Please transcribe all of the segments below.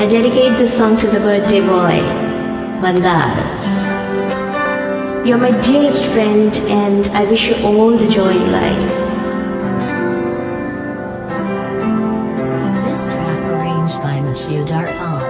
I dedicate this song to the birthday boy, Mandar. You're my dearest friend, and I wish you all the joy in life. This track arranged by Monsieur Darhan.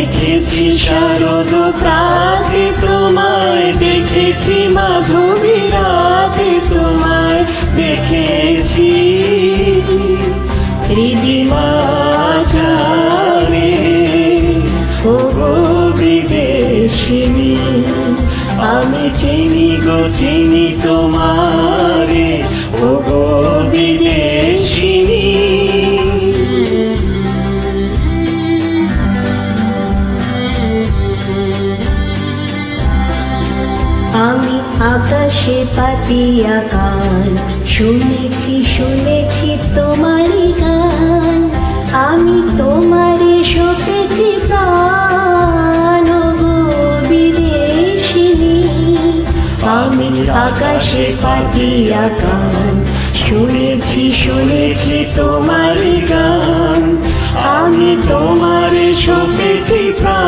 দেখেছি শারদ প্রাতে তোমায়, দেখেছি মাধবী রাতে তোমায়, দেখেছি হৃদিমাচারে ও গো আমি চিনি গো, চিনি তোমারে। ও গো বিদেশিনী আমি আকাশে পাতিয়া গান শুনেছি শুনেছি তোমারই গান। আমি তোমারে সপেছি গান বিদেশিনী। আমি আকাশে পাতিয়া গান শুনেছি শুনেছি তোমারই গান। আমি তোমারে সপেছি প্রাণ।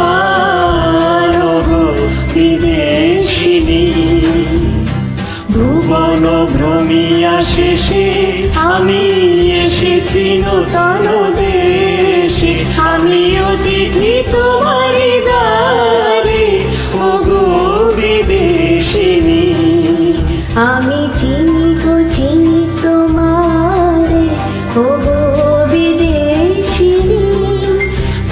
ভ্রমিয়া শেষে আমি এসেছি নূতন দেশে। আমি অতিথি তোমারি দ্বারে ও গো বিদেশিনী। আমি চিনি গো চিনি তোমারে ও গো বিদেশিনী।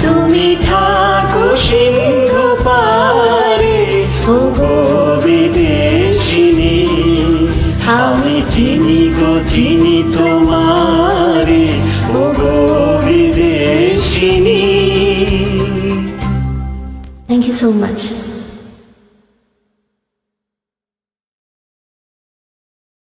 তুমি থাকো সিন্ধু পারে ও গো Thank you so much.